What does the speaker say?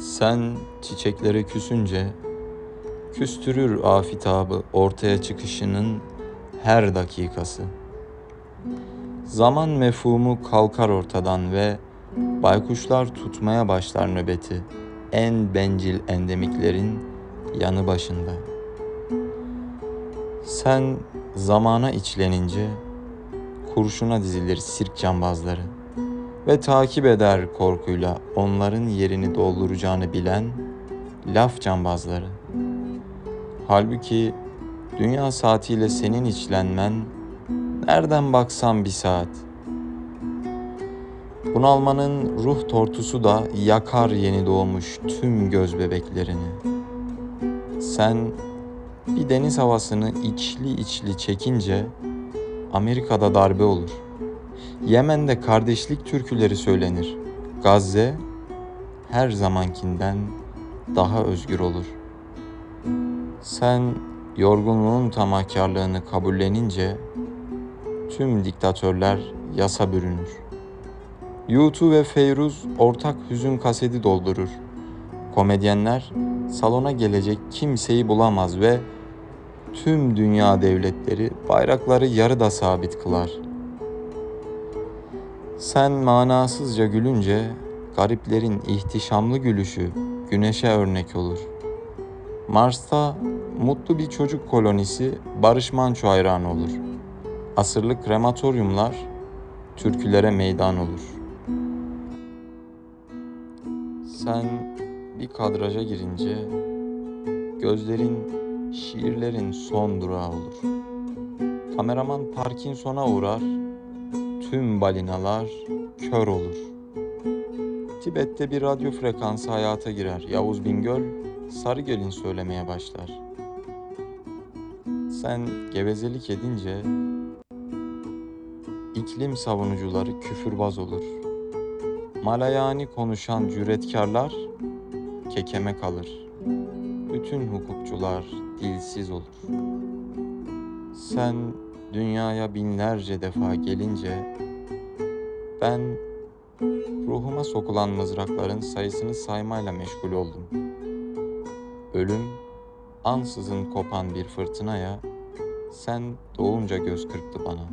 Sen çiçeklere küsünce küstürür afitabı ortaya çıkışının her dakikası. Zaman mefhumu kalkar ortadan ve baykuşlar tutmaya başlar nöbeti en bencil endemiklerin yanı başında. Sen zamana içlenince kurşuna dizilir sirk cambazları ve takip eder korkuyla onların yerini dolduracağını bilen laf cambazları. Halbuki dünya saatiyle senin içlenmen nereden baksan bir saat. Bunalmanın ruh tortusu da yakar yeni doğmuş tüm göz bebeklerini. Sen bir deniz havasını içli içli çekince Amerika'da darbe olur. Yemen'de kardeşlik türküleri söylenir. Gazze her zamankinden daha özgür olur. Sen yorgunluğun tamahkarlığını kabullenince tüm diktatörler yasa bürünür. YouTube ve Feyruz ortak hüzün kaseti doldurur. Komedyenler salona gelecek kimseyi bulamaz ve tüm dünya devletleri bayrakları yarıda sabit kılar. Sen manasızca gülünce gariplerin ihtişamlı gülüşü güneşe örnek olur. Mars'ta mutlu bir çocuk kolonisi Barış Manço hayranı olur. Asırlık krematoryumlar türkülere meydan olur. Sen bir kadraja girince gözlerin şiirlerin son durağı olur. Kameraman Parkinson'a uğrar, tüm balinalar kör olur. Tibet'te bir radyo frekansı hayata girer. Yavuz Bingöl Sarıgöl'ün söylemeye başlar. Sen gevezelik edince iklim savunucuları küfürbaz olur. Malayani konuşan cüretkarlar kekeme kalır. Bütün hukukçular dilsiz olur. Sen dünyaya binlerce defa gelince ben ruhuma sokulan mızrakların sayısını saymayla meşgul oldum. Ölüm ansızın kopan bir fırtınaya sen doğunca göz kırptı bana.